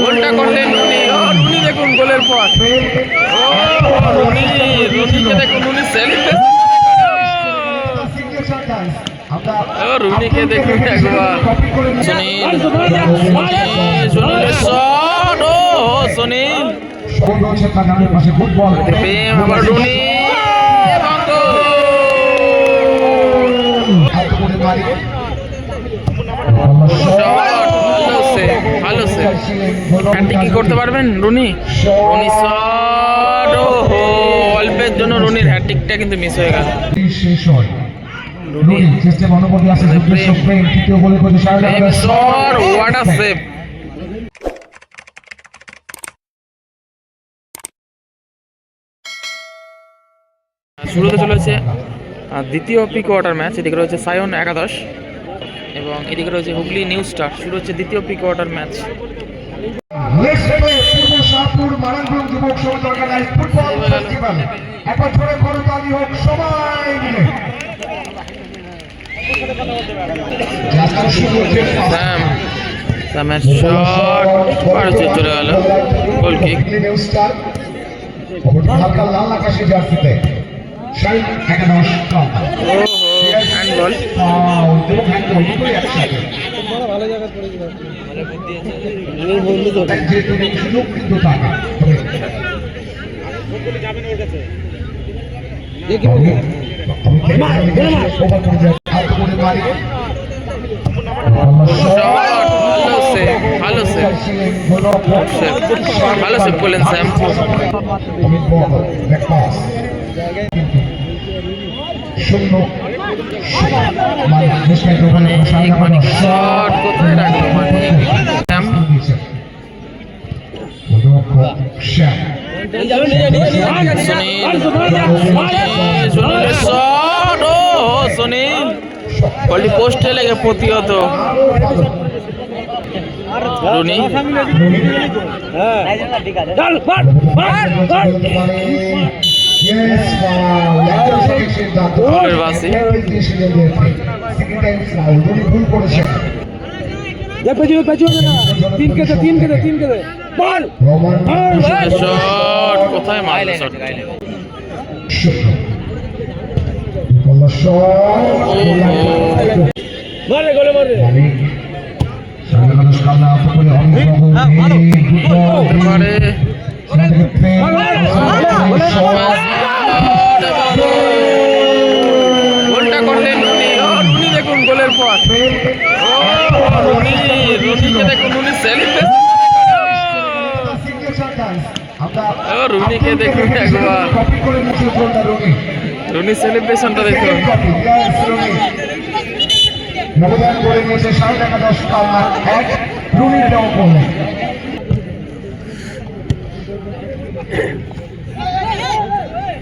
গোলটা করলেন Rooney. Rooney দেখুন গোলের পর। রুনি রুনিকে দেখুন রুনি সেলিব্রেশন রুনিকে দেখুন একবার। সুনীল সুনীল শট ও সুনীল। প্রেম আবার রুনি। ভালো সেভ হ্যান্ডটি কি করতে পারবেন, রুনি? রুনি শট ও অল্পের জন্য রুনির হ্যাট্রিকটা কিন্তু মিস হয়ে গেল। রুনি চেষ্টা সেভ শুরুতে চলেছে দ্বিতীয় প্রি কোয়ার্টার ম্যাচ এদিকে রয়েছে সায়ন একাদশ এবং এদিকে রয়েছে হুগলি নিউ স্টার শুরু হচ্ছে দ্বিতীয় প্রি কোয়ার্টার ম্যাচ চলে গেল। গোল একাদশ ভালো সেভ ভালো সেভ সেভ ভালো সেভ করলেন Sam Amit ball back pass শূন্য। মানে মানে মানে মানে সুনীল শট ও সুনীল বলটি না তিন কেটে তিন কেটে তিন কেটে বল রোমান শট কোথায় মারলো শট মারে গোলে মারে এবারে গোলটা করলেন রুনি রুনি দেখুন গোলের পর। ও রুনি রুনিকে দেখুন রুনি সেলিব্রেশন ও রুনিকে দেখুন একবার। রুনি সেলিব্রেশনটা দেখুন। নবদান করে নিয়েছে সাড়ে টাকা দশ পাল্লা এক। রুনির দেওয়া করলেন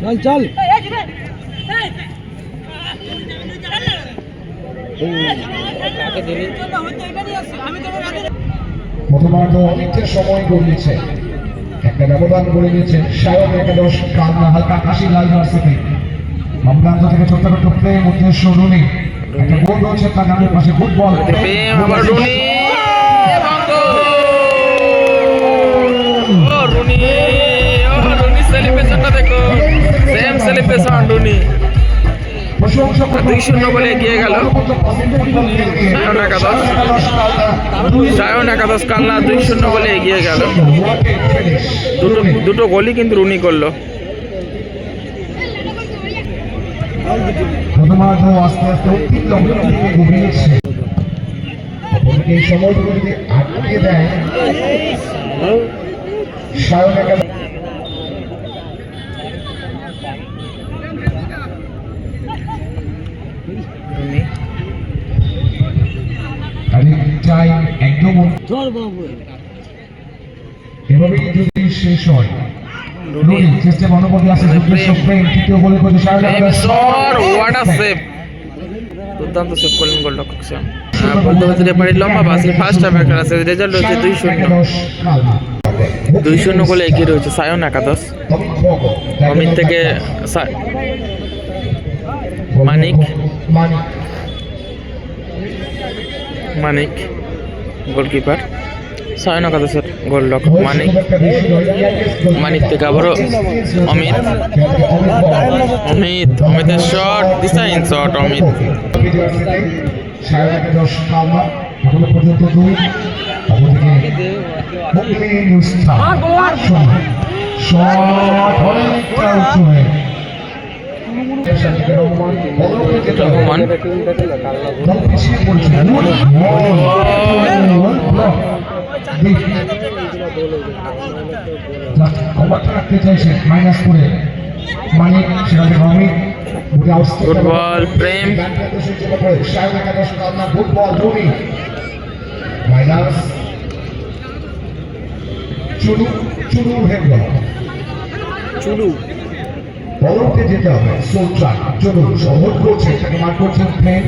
চল চল। প্রথমার্ধ অনেকটা সময় গড়িয়েছে। একটা ব্যবধান করে নিয়েছে সায়ন একাদশ কালনা হালকা লাল বামপ্রান্ত থেকে ছোট্ট ছোট্ট প্রেম উদ্দেশ্য রুনি একটা গোল রয়েছে তার নামের পাশে ফুটবল সেলিব্রেশন প্রশংসা দুই শূন্য বলে এগিয়ে গেল। সায়ন একাদশ। সায়ন একাদশ কান্না দুই শূন্য বলে এগিয়ে গেল। দুটো দুটো গোলই কিন্তু রুনি করল। আটকে দেয় সায়ন একদম এভাবেই যদি শেষ হয় আছে যুদ্ধের প্রেম তৃতীয় গোলে করে Sayan Prem what a save দুর্দান্ত সেভ করলেন গোলরক্ষক শ্যাম আহ, বলতে বলতে রেফারির লম্বা বাস ফার্স্ট হাফের খেলা শেষ রেজাল্ট হচ্ছে দুই শূন্য। দুই শূন্য গোলে এগিয়ে রয়েছে সায়ন একাদশ। অমিত থেকে মানিক। মানিক। মানিক। গোলকিপার। সায়ন একাদশের গোলরক্ষক মানিক। মানিক থেকে আবারও অমিত। অমিত অমিতের শট ডিসাইন শট অমিত। শট অনেকটা উঁচু হয়ে রহমান। মানে ফুটবল প্রেম। মাইনাস চুলু চুলু। বলকে যেতে হবে। সোলচার চলুন সহজ করছে তাকে মার করছেন? প্লেন।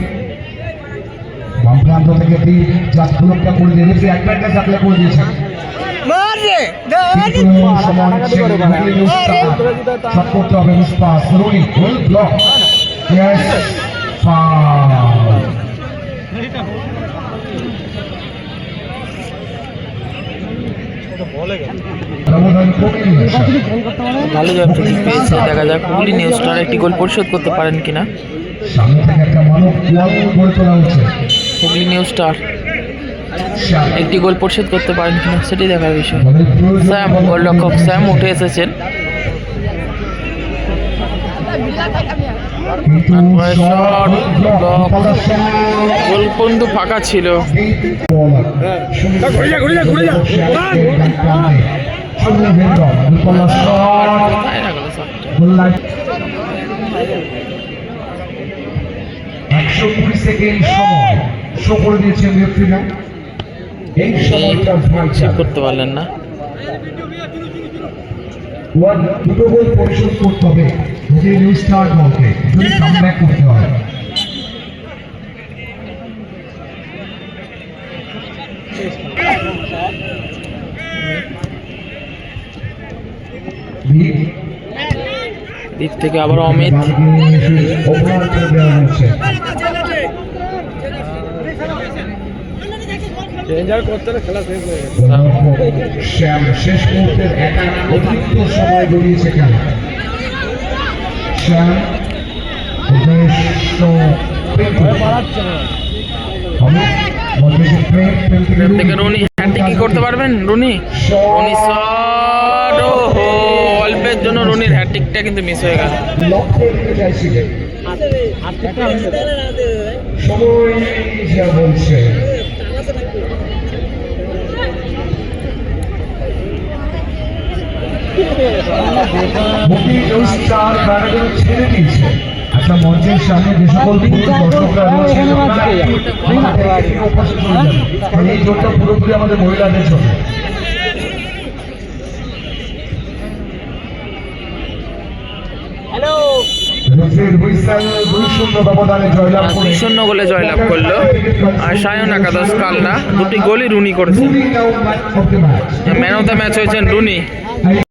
বাম প্রান্ত থেকে তিন করে দিয়ে রেফারি একবার সাপ্লাই করে দিয়েছেন। শট করতে হবে মুস্পাস রুনি গোল ব্লক। ফাউল ব্যবধান কমিয়ে নিয়েছে ভালো যাচ্ছে পেয়েছে দেখা যাক হুগলি নিউজ স্টার একটি গোল পরিশোধ করতে পারেন কিনা। হুগলি নিউজ স্টার একটি গোল পরিশোধ করতে পারেন কিনা সেটি দেখার বিষয়। স্যাম গোলরক্ষক স্যাম উঠে এসেছেন। কিন্তু তারপরে shot shot, block block। Goal বন্ধু ফাঁকা ছিল একশো কুড়ি সেকেন্ড সময় শো করে দিয়েছেন রেফারিরা এই সময়টা করতে পারলেন না দুটো গোল পরিশোধ করতে হবে। যদি নিউ স্টার দলকে যদি কামব্যাক করতে হয়। দিক থেকে আবার অমিত ওভার করে দেওয়া হচ্ছে ডেঞ্জার করতে হলে খেলা শেষ হয়ে গেছে শ্যাম শেষ মুহূর্তের একা অতিরিক্ত সময় খেলা। শ্যাম থেকে কি করতে পারবেন? রুনি? রুনি শট অল্পের জন্য রুনির হ্যাট্রিকটা কিন্তু মিস হয়ে গেল। সময় যা বলছে। স্টার ব্যানারগুলো ছেড়ে দিয়েছে। আচ্ছা মঞ্চের সামনে যে সকল দর্শকরা রয়েছে একটু এই জোরটা পুরোপুরি আমাদের মহিলাদের জন্য। শূন্য গোলে জয়লাভ করল। আর সায়ন একাদশ কালনা দুটি গোলই রুনি করেছে. ম্যান অফ দ্য ম্যাচ হয়েছেন রুনি।